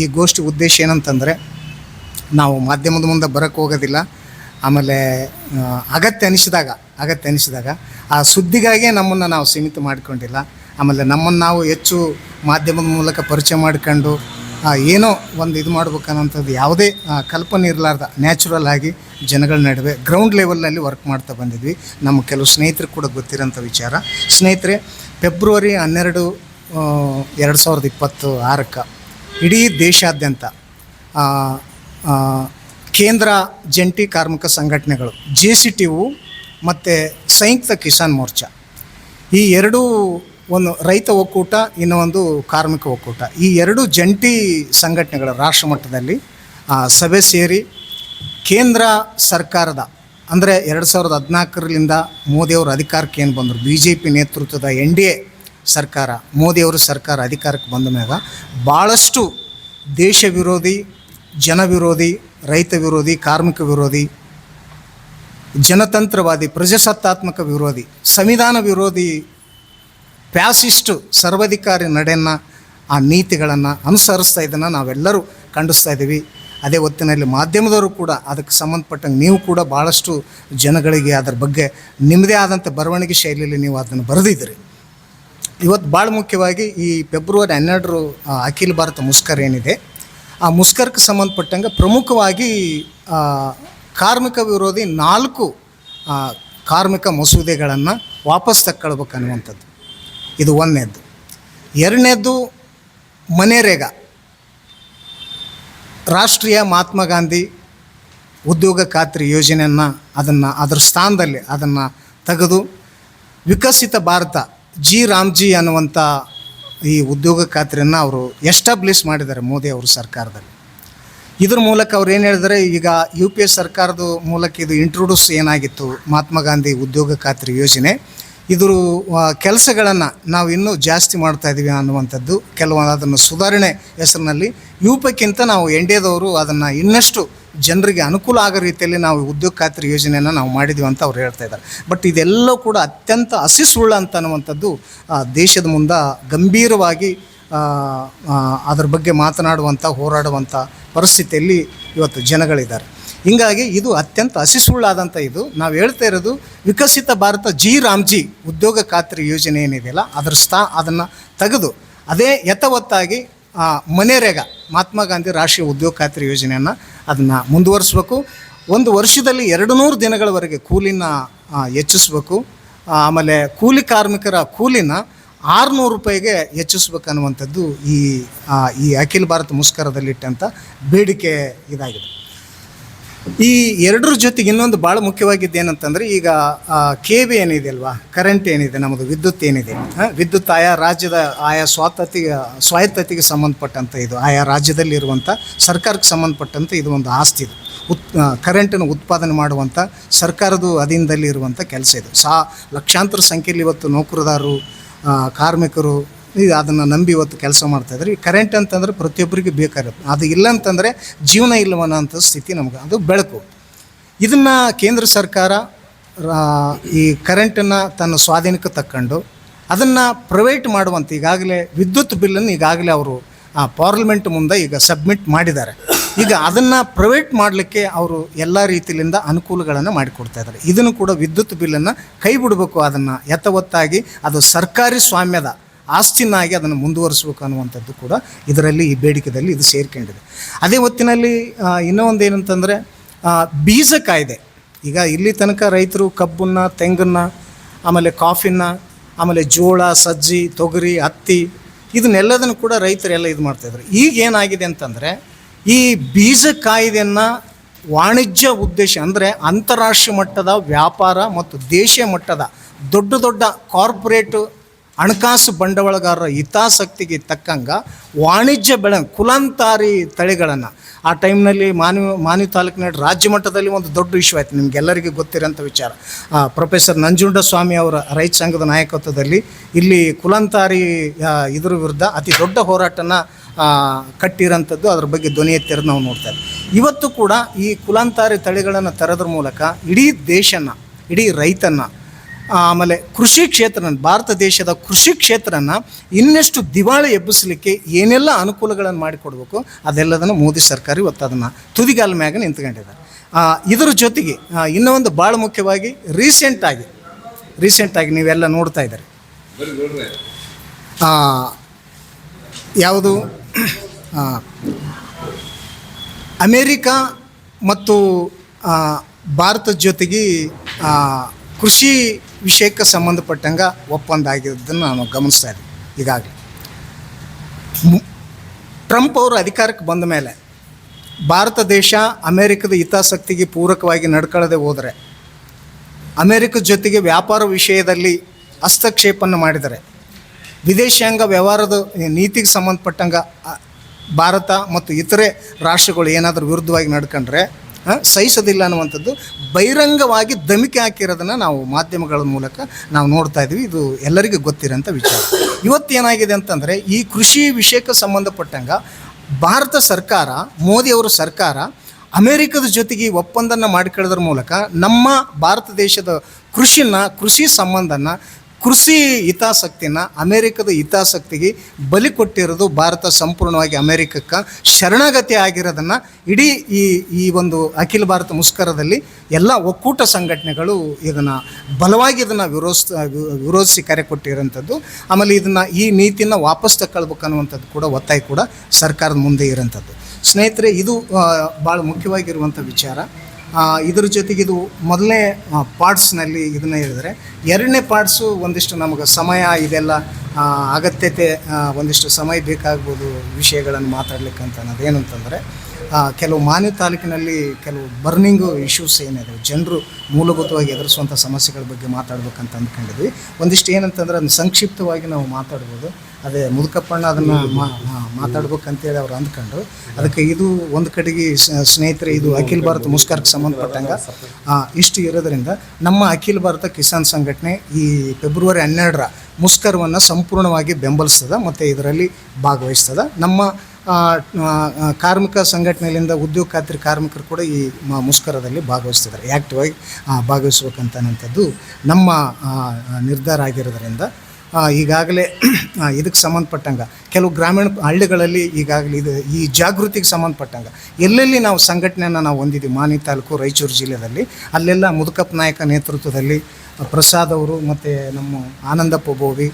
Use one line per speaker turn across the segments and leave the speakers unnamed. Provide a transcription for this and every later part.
ಈ ಗೋಷ್ಠಿ ಉದ್ದೇಶ ಏನಂತಂದರೆ ನಾವು ಮಾಧ್ಯಮದ ಮುಂದೆ ಬರೋಕ್ಕೆ ಹೋಗೋದಿಲ್ಲ. ಆಮೇಲೆ ಅಗತ್ಯ ಅನಿಸಿದಾಗ ಅಗತ್ಯ ಅನಿಸಿದಾಗ ಆ ಸುದ್ದಿಗಾಗಿಯೇ ನಮ್ಮನ್ನು ನಾವು ಸೀಮಿತ ಮಾಡಿಕೊಂಡಿಲ್ಲ. ಆಮೇಲೆ ನಮ್ಮನ್ನು ನಾವು ಹೆಚ್ಚು ಮಾಧ್ಯಮದ ಮೂಲಕ ಪರಿಚಯ ಮಾಡ್ಕೊಂಡು ಏನೋ ಒಂದು ಇದು ಮಾಡ್ಬೇಕನ್ನೋಂಥದ್ದು ಯಾವುದೇ ಕಲ್ಪನೆ ಇರಲಾರ್ದ ನ್ಯಾಚುರಲ್ ಆಗಿ ಜನಗಳ ನಡುವೆ ಗ್ರೌಂಡ್ ಲೆವೆಲ್ನಲ್ಲಿ ವರ್ಕ್ ಮಾಡ್ತಾ ಬಂದಿದ್ವಿ. ನಮ್ಮ ಕೆಲವು ಸ್ನೇಹಿತರು ಕೂಡ ಗೊತ್ತಿರೋಂಥ ವಿಚಾರ. ಸ್ನೇಹಿತರೆ ಫೆಬ್ರವರಿ ಹನ್ನೆರಡು ಎರಡು ಸಾವಿರದ ಇಪ್ಪತ್ತು ಆರಕ್ಕೆ ಇಡೀ ದೇಶಾದ್ಯಂತ ಕೇಂದ್ರ ಜಂಟಿ ಕಾರ್ಮಿಕ ಸಂಘಟನೆಗಳು, ಜೆ ಸಿ ಟಿ ಯು ಮತ್ತು ಸಂಯುಕ್ತ ಕಿಸಾನ್ ಮೋರ್ಚಾ, ಈ ಎರಡೂ ಒಂದು ರೈತ ಒಕ್ಕೂಟ, ಇನ್ನೊಂದು ಕಾರ್ಮಿಕ ಒಕ್ಕೂಟ, ಈ ಎರಡು ಜಂಟಿ ಸಂಘಟನೆಗಳು ರಾಷ್ಟ್ರ ಮಟ್ಟದಲ್ಲಿ ಸಭೆ ಸೇರಿ ಕೇಂದ್ರ ಸರ್ಕಾರದ, ಅಂದರೆ ಎರಡು ಸಾವಿರದ ಹದಿನಾಲ್ಕರಿಂದ ಮೋದಿಯವರು ಅಧಿಕಾರಕ್ಕೆ ಏನು ಬಂದರು, ಬಿ ಜೆ ಪಿ ನೇತೃತ್ವದ ಎನ್ ಡಿ ಎ ಸರ್ಕಾರ, ಮೋದಿಯವರು ಸರ್ಕಾರ ಅಧಿಕಾರಕ್ಕೆ ಬಂದ ಮ್ಯಾಗ ಭಾಳಷ್ಟು ದೇಶ ವಿರೋಧಿ, ಜನ ವಿರೋಧಿ, ರೈತ ವಿರೋಧಿ, ಕಾರ್ಮಿಕ ವಿರೋಧಿ, ಜನತಂತ್ರವಾದಿ, ಪ್ರಜಾಸತ್ತಾತ್ಮಕ ವಿರೋಧಿ, ಸಂವಿಧಾನ ವಿರೋಧಿ ಪ್ಯಾಸಿಸ್ಟು ಸರ್ವಾಧಿಕಾರಿ ನಡೆಯನ್ನು ಆ ನೀತಿಗಳನ್ನು ಅನುಸರಿಸ್ತಾ ಇದನ್ನು ನಾವೆಲ್ಲರೂ ಖಂಡಿಸ್ತಾ ಇದ್ದೀವಿ. ಅದೇ ಹೊತ್ತಿನಲ್ಲಿ ಮಾಧ್ಯಮದವರು ಕೂಡ ಅದಕ್ಕೆ ಸಂಬಂಧಪಟ್ಟಂಗೆ ನೀವು ಕೂಡ ಭಾಳಷ್ಟು ಜನಗಳಿಗೆ ಅದರ ಬಗ್ಗೆ ನಿಮ್ಮದೇ ಆದಂಥ ಬರವಣಿಗೆ ಶೈಲಿಯಲ್ಲಿ ನೀವು ಅದನ್ನು ಬರೆದಿದ್ದೀರಿ. ಇವತ್ತು ಭಾಳ ಮುಖ್ಯವಾಗಿ ಈ ಫೆಬ್ರವರಿ ಹನ್ನೆರಡರು ಅಖಿಲ ಭಾರತ ಮುಷ್ಕರ ಏನಿದೆ, ಆ ಮುಷ್ಕರಕ್ಕೆ ಸಂಬಂಧಪಟ್ಟಂಗೆ ಪ್ರಮುಖವಾಗಿ ಕಾರ್ಮಿಕ ವಿರೋಧಿ ನಾಲ್ಕು ಕಾರ್ಮಿಕ ಮಸೂದೆಗಳನ್ನು ವಾಪಸ್ ತಕ್ಕೊಳ್ಬೇಕು ಅನ್ನುವಂಥದ್ದು ಇದು ಒಂದನೇದ್ದು. ಎರಡನೇದ್ದು ಮನೆರೇಗಾ ರಾಷ್ಟ್ರೀಯ ಮಹಾತ್ಮ ಗಾಂಧಿ ಉದ್ಯೋಗ ಖಾತ್ರಿ ಯೋಜನೆಯನ್ನು ಅದನ್ನು, ಅದರ ಸ್ಥಾನದಲ್ಲಿ ಅದನ್ನು ತೆಗೆದು ವಿಕಸಿತ ಭಾರತ ಜಿ ರಾಮ್ಜಿ ಅನ್ನುವಂಥ ಈ ಉದ್ಯೋಗ ಖಾತ್ರಿಯನ್ನು ಅವರು ಎಸ್ಟಾಬ್ಲಿಷ್ ಮಾಡಿದ್ದಾರೆ ಮೋದಿ ಅವರು ಸರ್ಕಾರದಲ್ಲಿ. ಇದ್ರ ಮೂಲಕ ಅವ್ರು ಏನು ಹೇಳಿದರೆ ಈಗ ಯು ಪಿ ಎ ಸರ್ಕಾರದ ಮೂಲಕ ಇದು ಇಂಟ್ರೊಡ್ಯೂಸ್ ಏನಾಗಿತ್ತು, ಮಹಾತ್ಮ ಗಾಂಧಿ ಉದ್ಯೋಗ ಖಾತ್ರಿ ಯೋಜನೆ. ಇದ್ರ ಕೆಲಸಗಳನ್ನು ನಾವು ಇನ್ನೂ ಜಾಸ್ತಿ ಮಾಡ್ತಾ ಇದ್ದೀವಿ ಅನ್ನುವಂಥದ್ದು ಕೆಲವೊಂದು ಅದನ್ನು ಸುಧಾರಣೆ ಹೆಸರಿನಲ್ಲಿ, ಯು ಪಿಕ್ಕಿಂತ ನಾವು ಎನ್ ಡಿ ಎದವರು ಅದನ್ನು ಇನ್ನಷ್ಟು ಜನರಿಗೆ ಅನುಕೂಲ ಆಗೋ ರೀತಿಯಲ್ಲಿ ನಾವು ಉದ್ಯೋಗ ಖಾತ್ರಿ ಯೋಜನೆಯನ್ನು ನಾವು ಮಾಡಿದ್ವಿ ಅಂತ ಅವ್ರು ಹೇಳ್ತಾ ಇದ್ದಾರೆ. ಬಟ್ ಇದೆಲ್ಲ ಕೂಡ ಅತ್ಯಂತ ಹಸಿ ಸುಳ್ಳು ಅಂತ ಅನ್ನುವಂಥದ್ದು ದೇಶದ ಮುಂದೆ ಗಂಭೀರವಾಗಿ ಅದ್ರ ಬಗ್ಗೆ ಮಾತನಾಡುವಂಥ ಹೋರಾಡುವಂಥ ಪರಿಸ್ಥಿತಿಯಲ್ಲಿ ಇವತ್ತು ಜನಗಳಿದ್ದಾರೆ. ಹೀಗಾಗಿ ಇದು ಅತ್ಯಂತ ಹಸಿ ಸುಳ್ಳಾದಂಥ ಇದು. ನಾವು ಹೇಳ್ತಾ ಇರೋದು, ವಿಕಸಿತ ಭಾರತ ಜಿ ರಾಮ್ಜಿ ಉದ್ಯೋಗ ಖಾತ್ರಿ ಯೋಜನೆ ಏನಿದೆಯಲ್ಲ, ಅದರ ಸ್ಥಾ ಅದನ್ನು ತೆಗೆದು, ಅದೇ ಯಥವತ್ತಾಗಿ ಮನೇರೇಗ ಮಹಾತ್ಮ ಗಾಂಧಿ ರಾಷ್ಟ್ರೀಯ ಉದ್ಯೋಗ ಖಾತ್ರಿ ಯೋಜನೆಯನ್ನು ಅದನ್ನು ಮುಂದುವರಿಸ್ಬೇಕು. ಒಂದು ವರ್ಷದಲ್ಲಿ ಎರಡು ನೂರು ದಿನಗಳವರೆಗೆ ಕೂಲಿನ ಹೆಚ್ಚಿಸ್ಬೇಕು. ಆಮೇಲೆ ಕೂಲಿ ಕಾರ್ಮಿಕರ ಕೂಲಿನ ಆರುನೂರು ರೂಪಾಯಿಗೆ ಹೆಚ್ಚಿಸ್ಬೇಕನ್ನುವಂಥದ್ದು ಈ ಈ ಅಖಿಲ ಭಾರತ ಮುಷ್ಕರದಲ್ಲಿಟ್ಟಂಥ ಬೇಡಿಕೆ ಇದಾಗಿದೆ. ಈ ಎರಡರ ಜೊತೆಗೆ ಇನ್ನೊಂದು ಭಾಳ ಮುಖ್ಯವಾಗಿದ್ದು ಏನಂತಂದರೆ ಈಗ ಕೆ ಬಿ ಏನಿದೆ ಅಲ್ವಾ? ಕರೆಂಟ್ ಏನಿದೆ? ನಮ್ಮದು ವಿದ್ಯುತ್ ಏನಿದೆ? ವಿದ್ಯುತ್ ಆಯಾ ರಾಜ್ಯದ ಆಯಾ ಸ್ವಾತಂತ್ರ್ಯ, ಸ್ವಾಯತ್ತತೆಗೆ ಸಂಬಂಧಪಟ್ಟಂಥ ಇದು, ಆಯಾ ರಾಜ್ಯದಲ್ಲಿರುವಂಥ ಸರ್ಕಾರಕ್ಕೆ ಸಂಬಂಧಪಟ್ಟಂಥ ಇದು ಒಂದು ಆಸ್ತಿ ಇದು. ಉತ್ ಕರೆಂಟನ್ನು ಉತ್ಪಾದನೆ ಮಾಡುವಂಥ ಸರ್ಕಾರದ ಅಧೀನದಲ್ಲಿ ಇರುವಂಥ ಕೆಲಸ ಇದು. ಸಾ, ಲಕ್ಷಾಂತರ ಸಂಖ್ಯೆಯಲ್ಲಿ ಇವತ್ತು ನೌಕರದಾರರು ಕಾರ್ಮಿಕರು ಈಗ ಅದನ್ನು ನಂಬಿ ಇವತ್ತು ಕೆಲಸ ಮಾಡ್ತಾಯಿದ್ರು ಈ ಕರೆಂಟ್ ಅಂತಂದರೆ ಪ್ರತಿಯೊಬ್ಬರಿಗೆ ಬೇಕಾಗಿರುತ್ತೆ. ಅದು ಇಲ್ಲ ಅಂತಂದರೆ ಜೀವನ ಇಲ್ಲವನ್ನೋಂಥ ಸ್ಥಿತಿ ನಮ್ಗೆ. ಅದು ಬೆಳಕು. ಇದನ್ನು ಕೇಂದ್ರ ಸರ್ಕಾರ ಈ ಕರೆಂಟನ್ನು ತನ್ನ ಸ್ವಾಧೀನಕ್ಕೆ ತಕ್ಕೊಂಡು ಅದನ್ನು ಪ್ರೈವೇಟ್ ಮಾಡುವಂಥ ಈಗಾಗಲೇ ವಿದ್ಯುತ್ ಬಿಲ್ಲನ್ನು ಈಗಾಗಲೇ ಅವರು, ಆ ಪಾರ್ಲಿಮೆಂಟ್ ಮುಂದೆ ಈಗ ಸಬ್ಮಿಟ್ ಮಾಡಿದ್ದಾರೆ. ಈಗ ಅದನ್ನು ಪ್ರೈವೇಟ್ ಮಾಡಲಿಕ್ಕೆ ಅವರು ಎಲ್ಲ ರೀತಿಯಿಂದ ಅನುಕೂಲಗಳನ್ನು ಮಾಡಿಕೊಡ್ತಾ ಇದ್ದಾರೆ ಇದನ್ನು ಕೂಡ ವಿದ್ಯುತ್ ಬಿಲ್ಲನ್ನು ಕೈ ಬಿಡಬೇಕು. ಅದನ್ನು ಯಥವತ್ತಾಗಿ ಅದು ಸರ್ಕಾರಿ ಸ್ವಾಮ್ಯದ ಆಸ್ತಿನಾಗಿ ಅದನ್ನು ಮುಂದುವರಿಸಬೇಕು ಅನ್ನುವಂಥದ್ದು ಕೂಡ ಇದರಲ್ಲಿ ಈ ಬೇಡಿಕೆದಲ್ಲಿ ಇದು ಸೇರ್ಕೊಂಡಿದೆ. ಅದೇ ಹೊತ್ತಿನಲ್ಲಿ ಇನ್ನೂ ಒಂದು ಏನಂತಂದರೆ ಬೀಜ ಕಾಯ್ದೆ. ಈಗ ಇಲ್ಲಿ ತನಕ ರೈತರು ಕಬ್ಬನ್ನು, ತೆಂಗನ್ನು, ಆಮೇಲೆ ಕಾಫಿನ ಆಮೇಲೆ ಜೋಳ, ಸಜ್ಜಿ, ತೊಗರಿ, ಹತ್ತಿ, ಇದನ್ನೆಲ್ಲದನ್ನು ಕೂಡ ರೈತರೆಲ್ಲ ಇದು ಮಾಡ್ತಾಯಿದ್ರು ಈಗ ಏನಾಗಿದೆ ಅಂತಂದರೆ, ಈ ಬೀಜ ಕಾಯ್ದೆಯನ್ನು ವಾಣಿಜ್ಯ ಉದ್ದೇಶ, ಅಂದರೆ ಅಂತಾರಾಷ್ಟ್ರೀಯ ಮಟ್ಟದ ವ್ಯಾಪಾರ ಮತ್ತು ದೇಶೀಯ ಮಟ್ಟದ ದೊಡ್ಡ ದೊಡ್ಡ ಕಾರ್ಪೊರೇಟ್ ಹಣಕಾಸು ಬಂಡವಾಳಗಾರರ ಹಿತಾಸಕ್ತಿಗೆ ತಕ್ಕಂಗೆ ವಾಣಿಜ್ಯ ಬೆಳೆ ಕುಲಾಂತಾರಿ ತಳಿಗಳನ್ನು. ಆ ಟೈಮ್ನಲ್ಲಿ ಮಾನವ ಮಾನವಿ ತಾಲೂಕಿನ ರಾಜ್ಯ ಮಟ್ಟದಲ್ಲಿ ಒಂದು ದೊಡ್ಡ ವಿಷಯ ಆಯಿತು. ನಿಮಗೆಲ್ಲರಿಗೂ ಗೊತ್ತಿರೋಂಥ ವಿಚಾರ. ಪ್ರೊಫೆಸರ್ ನಂಜುಂಡ ಸ್ವಾಮಿ ಅವರ ರೈತ ಸಂಘದ ನಾಯಕತ್ವದಲ್ಲಿ ಇಲ್ಲಿ ಕುಲಾಂತಾರಿ ಇದರ ವಿರುದ್ಧ ಅತಿ ದೊಡ್ಡ ಹೋರಾಟನ ಕಟ್ಟಿರೋಂಥದ್ದು ಅದ್ರ ಬಗ್ಗೆ ಧ್ವನಿ ಎತ್ತಿರೋದು ನಾವು ನೋಡ್ತಾ ಇವತ್ತು ಕೂಡ ಈ ಕುಲಾಂತಾರಿ ತಳಿಗಳನ್ನು ತರೋದ್ರ ಮೂಲಕ ಇಡೀ ದೇಶನ, ಇಡೀ ರೈತನ ಆಮೇಲೆ ಕೃಷಿ ಕ್ಷೇತ್ರನ, ಭಾರತ ದೇಶದ ಕೃಷಿ ಕ್ಷೇತ್ರನ ಇನ್ನಷ್ಟು ದಿವಾಳಿ ಎಬ್ಬಿಸಲಿಕ್ಕೆ ಏನೆಲ್ಲ ಅನುಕೂಲಗಳನ್ನು ಮಾಡಿಕೊಡ್ಬೇಕು, ಅದೆಲ್ಲದನ್ನು ಮೋದಿ ಸರ್ಕಾರ ಇವತ್ತು ಅದನ್ನು ತುದಿಗಾಲ ಮ್ಯಾಗ ನಿಂತ್ಕೊಂಡಿದ್ದಾರೆ. ಇದರ ಜೊತೆಗೆ ಇನ್ನೂ ಒಂದು ಭಾಳ ಮುಖ್ಯವಾಗಿ ರೀಸೆಂಟಾಗಿ ರೀಸೆಂಟಾಗಿ ನೀವೆಲ್ಲ ನೋಡ್ತಾ ಇದ್ದಾರೆ. ಯಾವುದು? ಅಮೇರಿಕಾ ಮತ್ತು ಭಾರತದ ಜೊತೆಗೆ ಕೃಷಿ ವಿಷಯಕ್ಕೆ ಸಂಬಂಧಪಟ್ಟಂಗೆ ಒಪ್ಪಂದ ಆಗಿರೋದನ್ನು ನಾವು ಗಮನಿಸ್ತಾ ಇದ್ದೀವಿ ಈಗಾಗಲೇ. ಟ್ರಂಪ್ ಅವರು ಅಧಿಕಾರಕ್ಕೆ ಬಂದ ಮೇಲೆ ಭಾರತ ದೇಶ ಅಮೇರಿಕದ ಹಿತಾಸಕ್ತಿಗೆ ಪೂರಕವಾಗಿ ನಡ್ಕೊಳ್ಳದೆ ಹೋದರೆ ಅಮೆರಿಕದ ಜೊತೆಗೆ ವ್ಯಾಪಾರ ವಿಷಯದಲ್ಲಿ ಹಸ್ತಕ್ಷೇಪವನ್ನು ಮಾಡಿದರೆ, ವಿದೇಶಾಂಗ ವ್ಯವಹಾರದ ನೀತಿಗೆ ಸಂಬಂಧಪಟ್ಟಂಗೆ ಭಾರತ ಮತ್ತು ಇತರೆ ರಾಷ್ಟ್ರಗಳು ಏನಾದರೂ ವಿರುದ್ಧವಾಗಿ ನಡ್ಕೊಂಡ್ರೆ ಸಹಿಸೋದಿಲ್ಲ ಅನ್ನುವಂಥದ್ದು ಬಹಿರಂಗವಾಗಿ ಧಮಿಕೆ ಹಾಕಿರೋದನ್ನು ನಾವು ಮಾಧ್ಯಮಗಳ ಮೂಲಕ ನಾವು ನೋಡ್ತಾ ಇದ್ವಿ. ಇದು ಎಲ್ಲರಿಗೂ ಗೊತ್ತಿರೋಂಥ ವಿಚಾರ. ಇವತ್ತೇನಾಗಿದೆ ಅಂತಂದರೆ, ಈ ಕೃಷಿ ವಿಷಯಕ್ಕೆ ಸಂಬಂಧಪಟ್ಟಂಗೆ ಭಾರತ ಸರ್ಕಾರ ಮೋದಿಯವರ ಸರ್ಕಾರ ಅಮೇರಿಕದ ಜೊತೆಗೆ ಒಪ್ಪಂದನ ಮಾಡಿಕೊಳ್ಳೋದ್ರ ಮೂಲಕ ನಮ್ಮ ಭಾರತ ದೇಶದ ಕೃಷಿನ, ಕೃಷಿ ಸಂಬಂಧನ ಕೃಷಿ ಹಿತಾಸಕ್ತಿನ ಅಮೇರಿಕದ ಹಿತಾಸಕ್ತಿಗೆ ಬಲಿ ಕೊಟ್ಟಿರೋದು ಭಾರತ ಸಂಪೂರ್ಣವಾಗಿ ಅಮೇರಿಕಕ್ಕೆ ಶರಣಾಗತಿ ಆಗಿರೋದನ್ನು ಇಡೀ ಈ ಈ ಒಂದು ಅಖಿಲ ಭಾರತ ಮುಷ್ಕರದಲ್ಲಿ ಎಲ್ಲ ಒಕ್ಕೂಟ ಸಂಘಟನೆಗಳು ಇದನ್ನು ಬಲವಾಗಿ ಇದನ್ನು ವಿರೋಧಿಸ್ ವಿರೋಧಿಸಿ ಕರೆ ಕೊಟ್ಟಿರೋಂಥದ್ದು. ಆಮೇಲೆ ಇದನ್ನು ಈ ನೀತಿನ ವಾಪಸ್ ತಕ್ಕೊಳ್ಬೇಕನ್ನುವಂಥದ್ದು ಕೂಡ ಒತ್ತಾಯ ಕೂಡ ಸರ್ಕಾರದ ಮುಂದೆ ಇರೋಂಥದ್ದು. ಸ್ನೇಹಿತರೆ, ಇದು ಭಾಳ ಮುಖ್ಯವಾಗಿರುವಂಥ ವಿಚಾರ. ಇದ್ರ ಜೊತೆಗೆ ಇದು ಮೊದಲನೇ ಪಾರ್ಟ್ಸ್ನಲ್ಲಿ ಇದನ್ನ ಹೇಳಿದರೆ, ಎರಡನೇ ಪಾರ್ಟ್ಸು ಒಂದಿಷ್ಟು ನಮಗೆ ಸಮಯ ಇದೆಲ್ಲ ಅಗತ್ಯತೆ ಒಂದಿಷ್ಟು ಸಮಯ ಬೇಕಾಗ್ಬೋದು ವಿಷಯಗಳನ್ನು ಮಾತಾಡ್ಲಿಕ್ಕೆ ಅಂತ ಅನ್ನೋದು ಏನಂತಂದರೆ ಕೆಲವು ಮಾನ್ಯ ತಾಲೂಕಿನಲ್ಲಿ ಕೆಲವು ಬರ್ನಿಂಗು ಇಶ್ಯೂಸ್ ಏನಿದೆ ಜನರು ಮೂಲಭೂತವಾಗಿ ಎದುರಿಸುವಂಥ ಸಮಸ್ಯೆಗಳ ಬಗ್ಗೆ ಮಾತಾಡ್ಬೇಕಂತ ಅಂದ್ಕೊಂಡಿದ್ವಿ. ಒಂದಿಷ್ಟು ಏನಂತಂದ್ರೆ ಅದನ್ನು ಸಂಕ್ಷಿಪ್ತವಾಗಿ ನಾವು ಮಾತಾಡ್ಬೋದು. ಅದೇ ಮುದುಕಪ್ಪಣ್ಣ ಅದನ್ನು ಮಾತಾಡ್ಬೇಕಂತೇಳಿ ಅವ್ರು ಅಂದ್ಕೊಂಡ್ರು. ಅದಕ್ಕೆ ಇದು ಒಂದು ಕಡೆಗೆ ಸ್ನೇಹಿತರೆ ಇದು ಅಖಿಲ ಭಾರತ ಮುಷ್ಕರಕ್ಕೆ ಸಂಬಂಧಪಟ್ಟಂಗೆ. ಇಷ್ಟು ಇರೋದರಿಂದ ನಮ್ಮ ಅಖಿಲ ಭಾರತ ಕಿಸಾನ್ ಸಂಘಟನೆ ಈ ಫೆಬ್ರವರಿ ಹನ್ನೆರಡರ ಮುಷ್ಕರವನ್ನು ಸಂಪೂರ್ಣವಾಗಿ ಬೆಂಬಲಿಸ್ತದೆ ಮತ್ತು ಇದರಲ್ಲಿ ಭಾಗವಹಿಸ್ತದೆ. ನಮ್ಮ ಕಾರ್ಮಿಕ ಸಂಘಟನೆಯಿಂದ ಉದ್ಯೋಗ ಖಾತ್ರಿ ಕಾರ್ಮಿಕರು ಕೂಡ ಈ ಮುಷ್ಕರದಲ್ಲಿ ಭಾಗವಹಿಸ್ತಿದ್ದಾರೆ. ಆ್ಯಕ್ಟಿವ್ ಆಗಿ ಆ, ಭಾಗವಹಿಸ್ಬೇಕಂತನಂಥದ್ದು ನಮ್ಮ ನಿರ್ಧಾರ ಆಗಿರೋದ್ರಿಂದ ಈಗಾಗಲೇ ಇದಕ್ಕೆ ಸಂಬಂಧಪಟ್ಟಂಗೆ ಕೆಲವು ಗ್ರಾಮೀಣ ಹಳ್ಳಿಗಳಲ್ಲಿ ಈಗಾಗಲೇ ಇದು ಈ ಜಾಗೃತಿಗೆ ಸಂಬಂಧಪಟ್ಟಂಗೆ ಎಲ್ಲೆಲ್ಲಿ ನಾವು ಸಂಘಟನೆಯನ್ನು ನಾವು ಹೊಂದಿದ್ದೀವಿ ಮಾನಿ ತಾಲೂಕು ರಾಯಚೂರು ಜಿಲ್ಲೆಯಲ್ಲಿ ಅಲ್ಲೆಲ್ಲ ಮುದುಕಪ್ಪ ನಾಯಕ ನೇತೃತ್ವದಲ್ಲಿ ಪ್ರಸಾದ್ ಅವರು ಮತ್ತು ನಮ್ಮ ಆನಂದಪ್ಪ ಬೋವಿ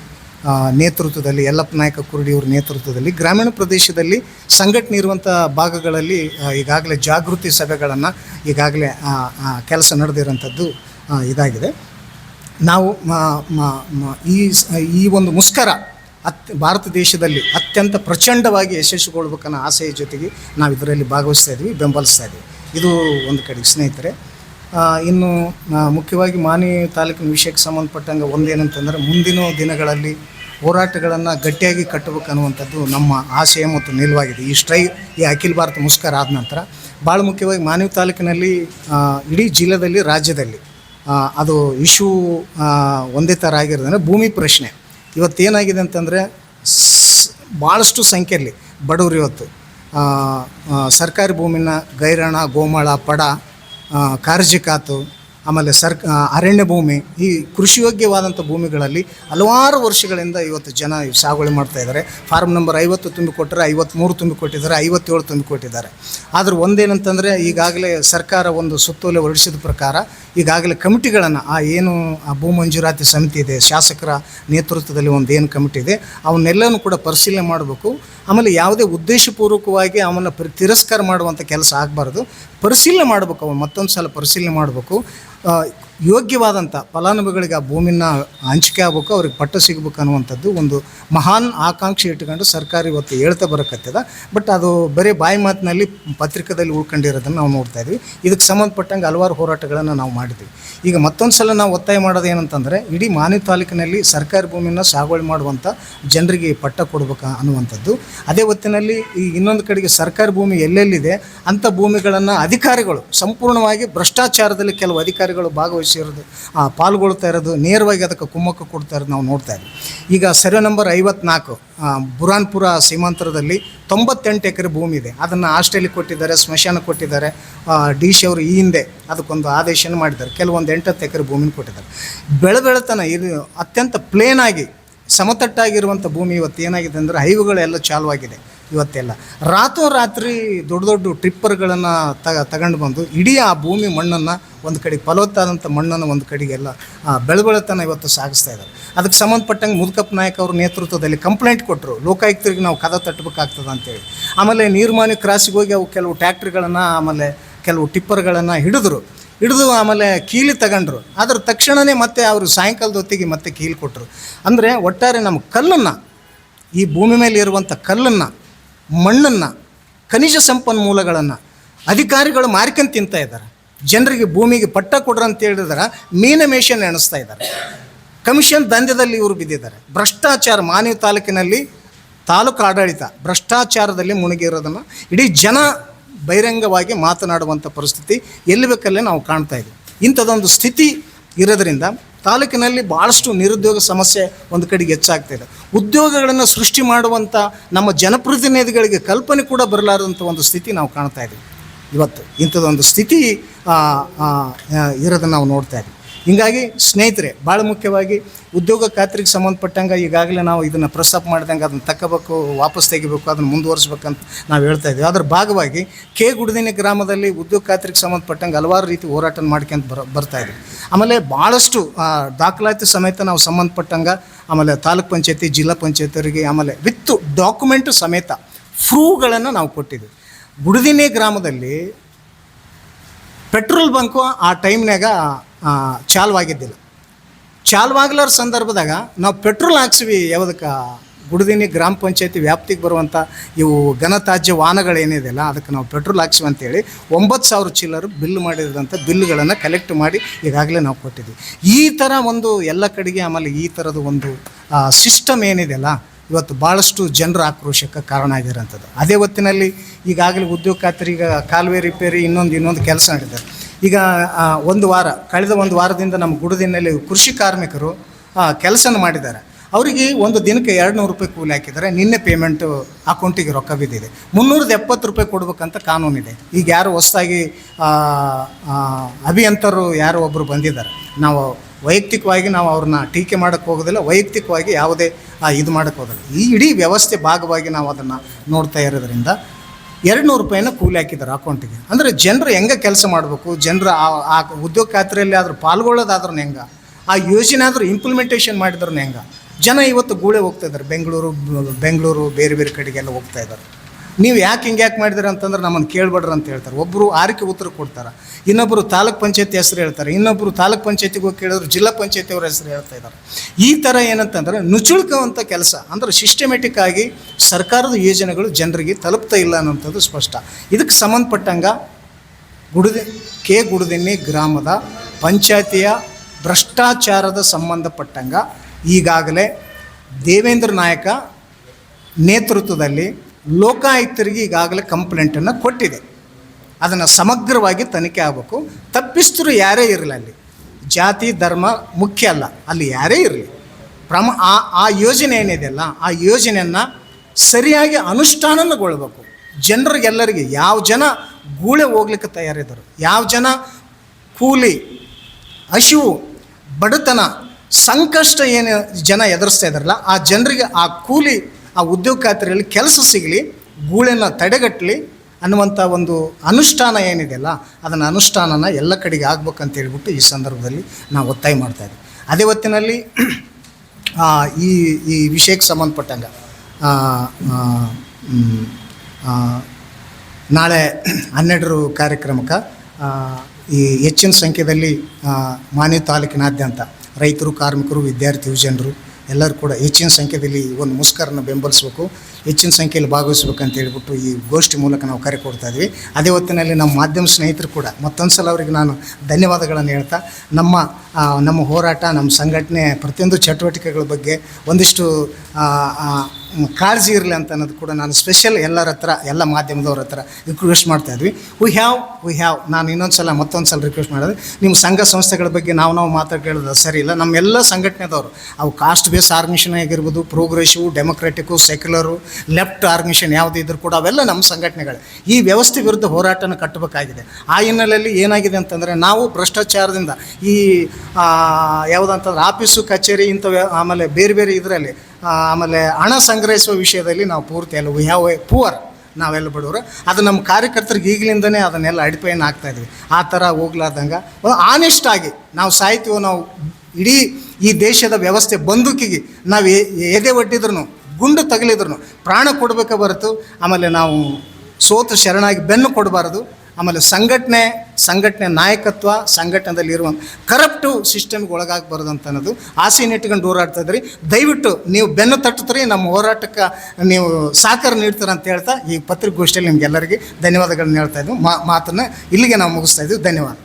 ನೇತೃತ್ವದಲ್ಲಿ ಯಲ್ಲಪ್ಪ ನಾಯಕ ಕುರುಡಿಯವ್ರ ನೇತೃತ್ವದಲ್ಲಿ ಗ್ರಾಮೀಣ ಪ್ರದೇಶದಲ್ಲಿ ಸಂಘಟನೆ ಇರುವಂಥ ಭಾಗಗಳಲ್ಲಿ ಈಗಾಗಲೇ ಜಾಗೃತಿ ಸಭೆಗಳನ್ನು ಈಗಾಗಲೇ ಕೆಲಸ ನಡೆದಿರೋಂಥದ್ದು ಇದಾಗಿದೆ. ನಾವು ಈ ಈ ಒಂದು ಮುಷ್ಕರ ಅತ್ ಭಾರತ ದೇಶದಲ್ಲಿ ಅತ್ಯಂತ ಪ್ರಚಂಡವಾಗಿ ಯಶಸ್ವಿಗೊಳ್ಬೇಕನ್ನೋ ಆಸೆಯ ಜೊತೆಗೆ ನಾವು ಇದರಲ್ಲಿ ಭಾಗವಹಿಸ್ತಾ ಇದ್ದೀವಿ ಬೆಂಬಲಿಸ್ತಾ ಇದ್ದೀವಿ ಇದು ಒಂದು ಕಡೆ ಸ್ನೇಹಿತರೆ. ಇನ್ನು ಮುಖ್ಯವಾಗಿ ಮಾನಿ ತಾಲೂಕಿನ ವಿಷಯಕ್ಕೆ ಸಂಬಂಧಪಟ್ಟಂಗೆ ಒಂದೇನಂತಂದರೆ ಮುಂದಿನ ದಿನಗಳಲ್ಲಿ ಹೋರಾಟಗಳನ್ನು ಗಟ್ಟಿಯಾಗಿ ಕಟ್ಟಬೇಕು ಅನ್ನುವಂಥದ್ದು ನಮ್ಮ ಆಶಯ ಮತ್ತು ನಿಲುವಾಗಿದೆ. ಈ ಸ್ಟ್ರೈ, ಈ ಅಖಿಲ ಭಾರತ ಮುಷ್ಕರ ಆದ ನಂತರ ಭಾಳ ಮುಖ್ಯವಾಗಿ ಮಾನವ ತಾಲೂಕಿನಲ್ಲಿ ಇಡೀ ಜಿಲ್ಲೆಯಲ್ಲಿ ರಾಜ್ಯದಲ್ಲಿ ಅದು ಇಶ್ಯೂ ಒಂದೇ ಥರ ಆಗಿರೋದಂದರೆ ಭೂಮಿ ಪ್ರಶ್ನೆ. ಇವತ್ತೇನಾಗಿದೆ ಅಂತಂದರೆ ಭಾಳಷ್ಟು ಸಂಖ್ಯೆಯಲ್ಲಿ ಬಡವರು ಇವತ್ತು ಸರ್ಕಾರಿ ಭೂಮಿನ ಗೈರಣ, ಗೋಮಾಳ, ಪಡ ಕಾರ್ಜಿಕಾತು ಆಮೇಲೆ ಸರ್ ಅರಣ್ಯ ಭೂಮಿ, ಈ ಕೃಷಿಯೋಗ್ಯವಾದಂಥ ಭೂಮಿಗಳಲ್ಲಿ ಹಲವಾರು ವರ್ಷಗಳಿಂದ ಇವತ್ತು ಜನ ಸಾಗುವಳಿ ಮಾಡ್ತಾ ಇದ್ದಾರೆ. ಫಾರ್ಮ್ ನಂಬರ್ ಐವತ್ತು ತುಂಬಿ ಕೊಟ್ಟರೆ ಐವತ್ತ್ಮೂರು ತುಂಬಿ ಕೊಟ್ಟಿದ್ದಾರೆ ಐವತ್ತೇಳು ತುಂಬಿ ಕೊಟ್ಟಿದ್ದಾರೆ ಆದ್ರೆ ಒಂದೇನಂತಂದರೆ ಈಗಾಗಲೇ ಸರ್ಕಾರ ಒಂದು ಸುತ್ತೋಲೆ ಹೊರಡಿಸಿದ ಪ್ರಕಾರ ಈಗಾಗಲೇ ಕಮಿಟಿಗಳನ್ನು, ಆ ಏನು, ಆ ಭೂ ಮಂಜೂರಾತಿ ಸಮಿತಿ ಇದೆ, ಶಾಸಕರ ನೇತೃತ್ವದಲ್ಲಿ ಒಂದು ಏನು ಕಮಿಟಿ ಇದೆ, ಅವನ್ನೆಲ್ಲನೂ ಕೂಡ ಪರಿಶೀಲನೆ ಮಾಡಬೇಕು. ಆಮೇಲೆ ಯಾವುದೇ ಉದ್ದೇಶಪೂರ್ವಕವಾಗಿ ಅವನ್ನ ತಿರಸ್ಕಾರ ಮಾಡುವಂಥ ಕೆಲಸ ಆಗಬಾರ್ದು. ಪರಿಶೀಲನೆ ಮಾಡಬೇಕು ಅವನು ಮತ್ತೊಂದು ಸಲ ಪರಿಶೀಲನೆ ಮಾಡಬೇಕು. ಯೋಗ್ಯವಾದಂಥ ಫಲಾನುಭವಿಗಳಿಗೆ ಆ ಭೂಮಿನ ಹಂಚಿಕೆ ಆಗ್ಬೇಕು, ಅವ್ರಿಗೆ ಪಟ್ಟ ಸಿಗ್ಬೇಕು ಅನ್ನುವಂಥದ್ದು ಒಂದು ಮಹಾನ್ ಆಕಾಂಕ್ಷೆ ಇಟ್ಕೊಂಡು ಸರ್ಕಾರ ಇವತ್ತು ಹೇಳ್ತಾ ಬರಕತ್ತದ. ಬಟ್ ಅದು ಬರೀ ಬಾಯಿ ಮಾತಿನಲ್ಲಿ ಪತ್ರಿಕೆಯಲ್ಲಿ ಉಳ್ಕೊಂಡಿರೋದನ್ನು ನಾವು ನೋಡ್ತಾ ಇದ್ವಿ. ಇದಕ್ಕೆ ಸಂಬಂಧಪಟ್ಟಂಗೆ ಹಲವಾರು ಹೋರಾಟಗಳನ್ನು ನಾವು ಮಾಡಿದ್ವಿ. ಈಗ ಮತ್ತೊಂದು ಸಲ ನಾವು ಒತ್ತಾಯ ಮಾಡೋದು ಏನಂತಂದರೆ, ಇಡೀ ಮಾನ್ಯ ತಾಲೂಕಿನಲ್ಲಿ ಸರ್ಕಾರಿ ಭೂಮಿನ ಸಾಗುವಳಿ ಮಾಡುವಂಥ ಜನರಿಗೆ ಪಟ್ಟ ಕೊಡ್ಬೇಕು ಅನ್ನುವಂಥದ್ದು. ಅದೇ ಹೊತ್ತಿನಲ್ಲಿ ಈ ಇನ್ನೊಂದು ಕಡೆಗೆ ಸರ್ಕಾರಿ ಭೂಮಿ ಎಲ್ಲೆಲ್ಲಿದೆ, ಅಂಥ ಭೂಮಿಗಳನ್ನು ಅಧಿಕಾರಿಗಳು ಸಂಪೂರ್ಣವಾಗಿ ಭ್ರಷ್ಟಾಚಾರದಲ್ಲಿ ಕೆಲವು ಅಧಿಕಾರಿಗಳು ಅಧಿಕಾರಿಗಳು ಭಾಗವಹಿಸಿರೋದು ಆ, ಪಾಲ್ಗೊಳ್ತಾ ಇರೋದು ನೇರವಾಗಿ ಅದಕ್ಕೆ ಕುಮ್ಮಕ್ಕ ಕೊಡ್ತಾ ಇರೋದು ನಾವು ನೋಡ್ತಾ ಇದ್ದೀವಿ. ಈಗ ಸರ್ವೆ ನಂಬರ್ ಐವತ್ನಾಲ್ಕು ಬುರಾನ್ಪುರ ಸೀಮಾಂತರದಲ್ಲಿ ತೊಂಬತ್ತೆಂಟು ಎಕರೆ ಭೂಮಿ ಇದೆ. ಅದನ್ನು ಹಾಸ್ಟೆಲಿಗೆ ಕೊಟ್ಟಿದ್ದಾರೆ ಸ್ಮಶಾನ ಕೊಟ್ಟಿದ್ದಾರೆ. ಡಿ ಸಿ ಅವರು ಈ ಹಿಂದೆ ಅದಕ್ಕೊಂದು ಆದೇಶನ ಮಾಡಿದ್ದಾರೆ. ಕೆಲವೊಂದು ಎಂಟತ್ತು ಎಕರೆ ಭೂಮಿನ ಕೊಟ್ಟಿದ್ದಾರೆ. ಬೆಳೆ ಬೆಳೆತನ ಇದು ಅತ್ಯಂತ ಪ್ಲೇನ್ ಆಗಿ ಸಮತಟ್ಟಾಗಿರುವಂಥ ಭೂಮಿ ಇವತ್ತು ಏನಾಗಿದೆ ಅಂದರೆ ಹೈವುಗಳೆಲ್ಲ ಚಾಲುವಾಗಿದೆ. ಇವತ್ತೆಲ್ಲ. ರಾತ್ರೋರಾತ್ರಿ ದೊಡ್ಡ ದೊಡ್ಡ ಟ್ರಿಪ್ಪರ್ಗಳನ್ನು ತಗ ತಗೊಂಡು ಬಂದು ಇಡೀ ಆ ಭೂಮಿ ಮಣ್ಣನ್ನು ಒಂದು ಕಡೆ ಫಲವತ್ತಾದಂಥ ಮಣ್ಣನ್ನು ಒಂದು ಕಡೆಗೆಲ್ಲ ಬೆಳಬೆಳತನ ಇವತ್ತು ಸಾಗಿಸ್ತಾ ಇದ್ದಾರೆ. ಅದಕ್ಕೆ ಸಂಬಂಧಪಟ್ಟಂಗೆ ಮುದುಕಪ್ಪ ನಾಯಕ್ ಅವ್ರ ನೇತೃತ್ವದಲ್ಲಿ ಕಂಪ್ಲೇಂಟ್ ಕೊಟ್ಟರು. ಲೋಕಾಯುಕ್ತರಿಗೆ ನಾವು ಕದ ತಟ್ಟಬೇಕಾಗ್ತದೆ ಅಂತೇಳಿ. ಆಮೇಲೆ ನೀರ್ಮಾನಿ ಕ್ರಾಸಿಗೆ ಹೋಗಿ ಅವು ಕೆಲವು ಟ್ಯಾಕ್ಟ್ರಿಗಳನ್ನು, ಆಮೇಲೆ ಕೆಲವು ಟಿಪ್ಪರ್ಗಳನ್ನು ಹಿಡಿದ್ರು. ಹಿಡಿದು ಆಮೇಲೆ ಕೀಲಿ ತಗೊಂಡ್ರು. ಅದರ ತಕ್ಷಣವೇ ಮತ್ತೆ ಅವರು ಸಾಯಂಕಾಲದ ಹೊತ್ತಿಗೆ ಮತ್ತೆ ಕೀಲಿ ಕೊಟ್ಟರು. ಅಂದರೆ ಒಟ್ಟಾರೆ ನಮ್ಮ ಕಲ್ಲನ್ನು, ಈ ಭೂಮಿ ಮೇಲೆ ಇರುವಂಥ ಕಲ್ಲನ್ನು, ಮಣ್ಣನ್ನು, ಖನಿಜ ಸಂಪನ್ಮೂಲಗಳನ್ನು ಅಧಿಕಾರಿಗಳು ಮಾರ್ಕೊಂಡು ತಿಂತಾ ಇದ್ದಾರೆ. ಜನರಿಗೆ ಭೂಮಿಗೆ ಪಟ್ಟ ಕೊಡ್ರಿ ಅಂತ ಹೇಳಿದ್ರೆ ಮೀನಮೇಷನ್ ಎಣಿಸ್ತಾ ಇದ್ದಾರೆ. ಕಮಿಷನ್ ದಂಧೆದಲ್ಲಿ ಇವರು ಬಿದ್ದಿದ್ದಾರೆ. ಭ್ರಷ್ಟಾಚಾರ ಮಾನ್ಯ ತಾಲೂಕಿನಲ್ಲಿ ತಾಲೂಕು ಆಡಳಿತ ಭ್ರಷ್ಟಾಚಾರದಲ್ಲಿ ಮುಳುಗಿರೋದನ್ನು ಇಡೀ ಜನ ಬಹಿರಂಗವಾಗಿ ಮಾತನಾಡುವಂಥ ಪರಿಸ್ಥಿತಿ ಎಲ್ಲಿ ಬೇಕಲ್ಲೇ ನಾವು ಕಾಣ್ತಾ ಇದ್ದೀವಿ. ಇಂಥದ್ದೊಂದು ಸ್ಥಿತಿ ಇರೋದರಿಂದ ತಾಲೂಕಿನಲ್ಲಿ ಭಾಳಷ್ಟು ನಿರುದ್ಯೋಗ ಸಮಸ್ಯೆ ಒಂದು ಕಡೆಗೆ ಹೆಚ್ಚಾಗ್ತಿದೆ ಉದ್ಯೋಗಗಳನ್ನು ಸೃಷ್ಟಿ ಮಾಡುವಂಥ ನಮ್ಮ ಜನಪ್ರತಿನಿಧಿಗಳಿಗೆ ಕಲ್ಪನೆ ಕೂಡ ಬರಲಾರದಂಥ ಒಂದು ಸ್ಥಿತಿ ನಾವು ಕಾಣ್ತಾ ಇದ್ದೀವಿ. ಇವತ್ತು ಇಂಥದ್ದೊಂದು ಸ್ಥಿತಿ ಇರೋದನ್ನು ನಾವು ನೋಡ್ತಾ ಇದ್ದೀವಿ. ಹೀಗಾಗಿ ಸ್ನೇಹಿತರೆ ಭಾಳ ಮುಖ್ಯವಾಗಿ ಉದ್ಯೋಗ ಖಾತ್ರಿಗೆ ಸಂಬಂಧಪಟ್ಟಂಗೆ ಈಗಾಗಲೇ ನಾವು ಇದನ್ನು ಪ್ರಸ್ತಾಪ ಮಾಡಿದಂಗೆ ಅದನ್ನು ತಕ್ಕಬೇಕು, ವಾಪಸ್ ತೆಗಿಬೇಕು, ಅದನ್ನು ಮುಂದುವರಿಸ್ಬೇಕಂತ ನಾವು ಹೇಳ್ತಾ ಇದ್ದೀವಿ. ಅದರ ಭಾಗವಾಗಿ ಕೆ ಗುಡದಿನ ಗ್ರಾಮದಲ್ಲಿ ಉದ್ಯೋಗ ಖಾತ್ರಿಗೆ ಸಂಬಂಧಪಟ್ಟಂಗೆ ಹಲವಾರು ರೀತಿ ಹೋರಾಟ ಮಾಡ್ಕೊಂತ ಬರ, ಬರ್ತಾ ಇದ್ದೀವಿ. ಆಮೇಲೆ ಭಾಳಷ್ಟು ದಾಖಲಾತಿ ಸಮೇತ ನಾವು ಸಂಬಂಧಪಟ್ಟಂಗೆ ಆಮೇಲೆ ತಾಲೂಕ್ ಪಂಚಾಯತಿ, ಜಿಲ್ಲಾ ಪಂಚಾಯತಿಯವರಿಗೆ ಆಮೇಲೆ ವಿತ್ ಡಾಕ್ಯುಮೆಂಟ್ ಸಮೇತ ಫ್ರೂಗಳನ್ನು ನಾವು ಕೊಟ್ಟಿದ್ದೀವಿ. ಗುಡದಿನೇ ಗ್ರಾಮದಲ್ಲಿ ಪೆಟ್ರೋಲ್ ಬಂಕು ಆ ಟೈಮ್ನಾಗ ಚಾಲುವಾಗಿದ್ದಿಲ್ಲ. ಚಾಲ್ವಾಗ್ಲಾರ ಸಂದರ್ಭದಾಗ ನಾವು ಪೆಟ್ರೋಲ್ ಹಾಕ್ಸಿವಿ, ಯಾವುದಕ್ಕೆ? ಗುಡದಿನಿ ಗ್ರಾಮ ಪಂಚಾಯತಿ ವ್ಯಾಪ್ತಿಗೆ ಬರುವಂಥ ಇವು ಘನತ್ಯಾಜ್ಯ ವಾಹನಗಳೇನಿದೆಯಲ್ಲ ಅದಕ್ಕೆ ನಾವು ಪೆಟ್ರೋಲ್ ಹಾಕ್ಸಿವಿ ಅಂತೇಳಿ ಒಂಬತ್ತು ಸಾವಿರ ಚಿಲ್ಲರು ಬಿಲ್ ಮಾಡಿದಂಥ ಬಿಲ್ಗಳನ್ನು ಕಲೆಕ್ಟ್ ಮಾಡಿ ಈಗಾಗಲೇ ನಾವು ಕೊಟ್ಟಿದ್ವಿ. ಈ ಥರ ಒಂದು ಎಲ್ಲ ಕಡೆಗೆ ಆಮೇಲೆ ಈ ಥರದ ಒಂದು ಸಿಸ್ಟಮ್ ಏನಿದೆಯಲ್ಲ ಇವತ್ತು ಭಾಳಷ್ಟು ಜನರ ಆಕ್ರೋಶಕ್ಕೆ ಕಾರಣ ಆಗಿರೋಂಥದ್ದು. ಅದೇ ಹೊತ್ತಿನಲ್ಲಿ ಈಗಾಗಲೇ ಉದ್ಯೋಗ ಖಾತ್ರಿ, ಈಗ ಕಾಲುವೆ ರಿಪೇರಿ, ಇನ್ನೊಂದು ಇನ್ನೊಂದು ಕೆಲಸ ನಡೀತಾರೆ ಈಗ ಒಂದು ವಾರ, ಕಳೆದ ಒಂದು ವಾರದಿಂದ ನಮ್ಮ ಗುಡದಿನಲ್ಲಿ ಕೃಷಿ ಕಾರ್ಮಿಕರು ಕೆಲಸನ ಮಾಡಿದ್ದಾರೆ. ಅವರಿಗೆ ಒಂದು ದಿನಕ್ಕೆ ಎರಡು ನೂರು ರೂಪಾಯಿ ಕೂಲಿ ಹಾಕಿದರೆ ನಿನ್ನೆ ಪೇಮೆಂಟು ಅಕೌಂಟಿಗೆ ರೊಕ್ಕ ಬಿದ್ದಿದೆ. ಮುನ್ನೂರದ ಎಪ್ಪತ್ತು ರೂಪಾಯಿ ಕೊಡ್ಬೇಕಂತ ಕಾನೂನಿದೆ ಈಗ ಯಾರು ಹೊಸದಾಗಿ ಅಭಿಯಂತರು ಯಾರು ಒಬ್ಬರು ಬಂದಿದ್ದಾರೆ. ನಾವು ವೈಯಕ್ತಿಕವಾಗಿ ನಾವು ಅವ್ರನ್ನ ಟೀಕೆ ಮಾಡೋಕ್ಕೆ ಹೋಗೋದಿಲ್ಲ. ವೈಯಕ್ತಿಕವಾಗಿ ಯಾವುದೇ ಆ, ಇದು ಮಾಡೋಕ್ಕೆ ಹೋದಾಗ. ಈ ಇಡೀ ವ್ಯವಸ್ಥೆ ಭಾಗವಾಗಿ ನಾವು ಅದನ್ನು ನೋಡ್ತಾ ಇರೋದ್ರಿಂದ ಎರಡು ನೂರು ರೂಪಾಯಿನ ಕೂಲಿ ಹಾಕಿದ್ದಾರೆ ಅಕೌಂಟಿಗೆ. ಅಂದರೆ ಜನರು ಹೆಂಗೆ ಕೆಲಸ ಮಾಡಬೇಕು? ಜನರು ಆ ಆ ಉದ್ಯೋಗ ಖಾತ್ರಿಯಲ್ಲಿ ಆದರೂ ಪಾಲ್ಗೊಳ್ಳೋದಾದ್ರೂ ಹೆಂಗೆ? ಆ ಯೋಜನೆ ಆದರೂ ಇಂಪ್ಲಿಮೆಂಟೇಷನ್ ಮಾಡಿದ್ರೂ ಹೆಂಗೆ? ಜನ ಇವತ್ತು ಗೂಳೆ ಹೋಗ್ತಾ ಇದ್ದಾರೆ. ಬೆಂಗಳೂರು ಬೆಂಗಳೂರು ಬೇರೆ ಬೇರೆ ಕಡೆಗೆಲ್ಲ ಹೋಗ್ತಾ ಇದ್ದಾರೆ. ನೀವು ಯಾಕೆ ಹಿಂಗೆ ಯಾಕೆ ಮಾಡಿದಿರ ಅಂತಂದ್ರೆ ನಮ್ಮನ್ನು ಕೇಳಬೇಡ್ರಿ ಅಂತ ಹೇಳ್ತಾರೆ. ಒಬ್ಬರು ಆರಕ್ಕೆ ಉತ್ತರ ಕೊಡ್ತಾರೆ. ಇನ್ನೊಬ್ಬರು ತಾಲೂಕ್ ಪಂಚಾಯತಿ ಹೆಸರು ಹೇಳ್ತಾರೆ. ಇನ್ನೊಬ್ಬರು ತಾಲೂಕ್ ಪಂಚಾಯತಿಗೆ ಹೋಗಿ ಕೇಳಿದ್ರು ಜಿಲ್ಲಾ ಪಂಚಾಯತಿ ಅವ್ರ ಹೆಸರು ಹೇಳ್ತಾ ಇದ್ದಾರೆ ಈ ಥರ ಏನಂತಂದ್ರೆ ನುಚುಳ್ಕವಂಥ ಕೆಲಸ. ಅಂದ್ರೆ ಸಿಸ್ಟಮೆಟಿಕ್ ಆಗಿ ಸರ್ಕಾರದ ಯೋಜನೆಗಳು ಜನರಿಗೆ ತಲುಪ್ತಾ ಇಲ್ಲ ಅನ್ನೋಂಥದ್ದು ಸ್ಪಷ್ಟ. ಇದಕ್ಕೆ ಸಂಬಂಧಪಟ್ಟಂಗ ಗುಡದಿ, ಕೆ ಗುಡದಿನ್ನಿ ಗ್ರಾಮದ ಪಂಚಾಯತಿಯ ಭ್ರಷ್ಟಾಚಾರದ ಸಂಬಂಧಪಟ್ಟಂಗ ಈಗಾಗಲೇ ದೇವೇಂದ್ರ ನಾಯಕ ನೇತೃತ್ವದಲ್ಲಿ ಲೋಕಾಯುಕ್ತರಿಗೆ ಈಗಾಗಲೇ ಕಂಪ್ಲೇಂಟನ್ನು ಕೊಟ್ಟಿದೆ. ಅದನ್ನು ಸಮಗ್ರವಾಗಿ ತನಿಖೆ ಆಗಬೇಕು. ತಪ್ಪಿಸ್ತರು ಯಾರೇ ಇರಲಿ ಅಲ್ಲಿ. ಜಾತಿ, ಧರ್ಮ, ಮುಖ್ಯ ಅಲ್ಲ. ಅಲ್ಲಿ ಯಾರೇ ಇರಲಿ. ಪ್ರಮ, ಆ ಆ ಯೋಜನೆ ಏನಿದೆಯಲ್ಲ ಆ ಯೋಜನೆಯನ್ನು ಸರಿಯಾಗಿ ಅನುಷ್ಠಾನಗೊಳ್ಬೇಕು. ಜನರಿಗೆಲ್ಲರಿಗೆ ಯಾವ ಜನ ಗೂಳೆ ಹೋಗ್ಲಿಕ್ಕೆ ತಯಾರಿದ್ದರು ಯಾವ ಜನ ಕೂಲಿ, ಹಸಿವು, ಬಡತನ, ಸಂಕಷ್ಟ ಏನು ಜನ ಎದುರಿಸ್ತಾ ಇದ್ದಾರಲ್ಲ ಆ ಜನರಿಗೆ ಆ ಕೂಲಿ ಆ ಉದ್ಯೋಗ ಖಾತ್ರಿಯಲ್ಲಿ ಕೆಲಸ ಸಿಗಲಿ, ಗೂಳೆನ ತಡೆಗಟ್ಟಲಿ ಅನ್ನುವಂಥ ಒಂದು ಅನುಷ್ಠಾನ ಏನಿದೆಯಲ್ಲ, ಅದನ್ನು ಅನುಷ್ಠಾನನ ಎಲ್ಲ ಕಡೆಗೆ ಆಗ್ಬೇಕಂತ ಹೇಳ್ಬಿಟ್ಟು ಈ ಸಂದರ್ಭದಲ್ಲಿ ನಾವು ಒತ್ತಾಯ ಮಾಡ್ತಾ ಇದ್ದೀವಿ ಅದೇ ಹೊತ್ತಿನಲ್ಲಿ ಈ ಈ ವಿಷಯಕ್ಕೆ ಸಂಬಂಧಪಟ್ಟಂಗೆ ನಾಳೆ ಹನ್ನೆರಡರ ಕಾರ್ಯಕ್ರಮಕ್ಕೆ ಈ ಹೆಚ್ಚಿನ ಸಂಖ್ಯೆಯಲ್ಲಿ ಮಾನ್ಯ ತಾಲೂಕಿನಾದ್ಯಂತ ರೈತರು, ಕಾರ್ಮಿಕರು ವಿದ್ಯಾರ್ಥಿ ಯುವಜನರು ಎಲ್ಲರೂ ಕೂಡ ಹೆಚ್ಚಿನ ಸಂಖ್ಯೆಯಲ್ಲಿ ಈ ಒಂದು ಮುಸ್ಕರನ್ನು ಬೆಂಬಲಿಸಬೇಕು, ಹೆಚ್ಚಿನ ಸಂಖ್ಯೆಯಲ್ಲಿ ಭಾಗವಹಿಸ್ಬೇಕಂತ ಹೇಳ್ಬಿಟ್ಟು ಈ ಗೋಷ್ಠಿ ಮೂಲಕ ನಾವು ಕರೆ ಕೊಡ್ತಾ ಇದ್ವಿ. ಅದೇ ಹೊತ್ತಿನಲ್ಲಿ ನಮ್ಮ ಮಾಧ್ಯಮ ಸ್ನೇಹಿತರು ಕೂಡ ಮತ್ತೊಂದು ಸಲ ಅವರಿಗೆ ನಾನು ಧನ್ಯವಾದಗಳನ್ನು ಹೇಳ್ತಾ ನಮ್ಮ ನಮ್ಮ ಹೋರಾಟ, ನಮ್ಮ ಸಂಘಟನೆ ಪ್ರತಿಯೊಂದು ಚಟುವಟಿಕೆಗಳ ಬಗ್ಗೆ ಒಂದಿಷ್ಟು ಕಾಳಜಿ ಇರಲಿ ಅಂತ ಅನ್ನೋದು ಕೂಡ ನಾನು ಸ್ಪೆಷಲ್ ಎಲ್ಲರ ಹತ್ರ, ಎಲ್ಲ ಮಾಧ್ಯಮದವ್ರ ಹತ್ರ ರಿಕ್ವೆಸ್ಟ್ ಮಾಡ್ತಾ ಇದ್ವಿ. ವಿ ಹ್ಯಾವ್ ವಿ ಹ್ಯಾವ್ ನಾನು ಇನ್ನೊಂದು ಸಲ ಮತ್ತೊಂದು ಸಲ ರಿಕ್ವೆಸ್ಟ್ ಮಾಡಿದ್ರೆ ನಿಮ್ಮ ಸಂಘ ಸಂಸ್ಥೆಗಳ ಬಗ್ಗೆ ನಾವು ನಾವು ಮಾತಾಡೋದು ಸರಿ ಇಲ್ಲ. ನಮ್ಮೆಲ್ಲ ಸಂಘಟನೆದವರು, ಅವು ಕಾಸ್ಟ್ ಬೇಸ್ ಆರ್ಗನೈಸೇಷನ್ ಆಗಿರ್ಬೋದು progressive democratic secular left organisation ಯಾವುದೇ ಇದ್ರೂ ಕೂಡ ಅವೆಲ್ಲ ನಮ್ಮ ಸಂಘಟನೆಗಳು. ಈ ವ್ಯವಸ್ಥೆ ವಿರುದ್ಧ ಹೋರಾಟನ ಕಟ್ಟಬೇಕಾಗಿದೆ. ಆ ಹಿನ್ನೆಲೆಯಲ್ಲಿ ಏನಾಗಿದೆ ಅಂತಂದರೆ ನಾವು ಭ್ರಷ್ಟಾಚಾರದಿಂದ ಈ ಯಾವುದಂತಂದ್ರೆ ಆಫೀಸು, ಕಚೇರಿ ಇಂಥವು ಆಮೇಲೆ ಬೇರೆ ಬೇರೆ ಇದರಲ್ಲಿ ಆಮೇಲೆ ಹಣ ಸಂಗ್ರಹಿಸುವ ವಿಷಯದಲ್ಲಿ ನಾವು ಪೂರ್ತಿ ಎಲ್ಲ ವಿ ಹ್ಯಾವ್ ಎ ಪೂವರ್ ನಾವೆಲ್ಲ ಬಡವರು. ಅದು ನಮ್ಮ ಕಾರ್ಯಕರ್ತರಿಗೆ ಈಗಲಿಂದನೇ ಅದನ್ನೆಲ್ಲ ಅಡಿಪೆಯನ್ನು ಇದ್ವಿ. ಆ ಥರ ಹೋಗ್ಲಾರ್ದಂಗೆ ಆನೆಸ್ಟ್ ಆಗಿ ನಾವು ಸಾಯ್ತೀವೋ ನಾವು ಇಡೀ ಈ ದೇಶದ ವ್ಯವಸ್ಥೆ ಬಂದೂಕಿಗೆ ನಾವು ಎದೆ ಒಡ್ಡಿದ್ರು ಗುಂಡು ತಗಲಿದ್ರು ಪ್ರಾಣ ಕೊಡಬೇಕೆ ಬರುತ್ತು ಆಮೇಲೆ ನಾವು ಸೋತು ಶರಣಾಗಿ ಬೆನ್ನು ಕೊಡಬಾರದು. ಆಮೇಲೆ ಸಂಘಟನೆ ಸಂಘಟನೆ ನಾಯಕತ್ವ ಸಂಘಟನೆದಲ್ಲಿ ಇರುವ ಕರಪ್ಟು ಸಿಸ್ಟಮ್ಗೆ ಒಳಗಾಗಬಾರ್ದು ಅಂತ ಅನ್ನೋದು ಆಸೆ ಇಟ್ಕೊಂಡು ಹೋರಾಡ್ತಾ ಇದ್ರಿ. ದಯವಿಟ್ಟು ನೀವು ಬೆನ್ನು ತಟ್ಟುತ್ತೀರಿ ನಮ್ಮ ಹೋರಾಟಕ್ಕೆ ನೀವು ಸಹಕಾರ ನೀಡ್ತೀರ ಅಂತ ಹೇಳ್ತಾ ಈ ಪತ್ರಿಕಾಗೋಷ್ಠಿಯಲ್ಲಿ ನಿಮ್ಗೆಲ್ಲರಿಗೆ ಧನ್ಯವಾದಗಳನ್ನ ಹೇಳ್ತಾ ಇದ್ವಿ ಮಾತನ್ನು ಇಲ್ಲಿಗೆ ನಾವು ಮುಗಿಸ್ತಾ ಇದ್ವಿ. ಧನ್ಯವಾದ.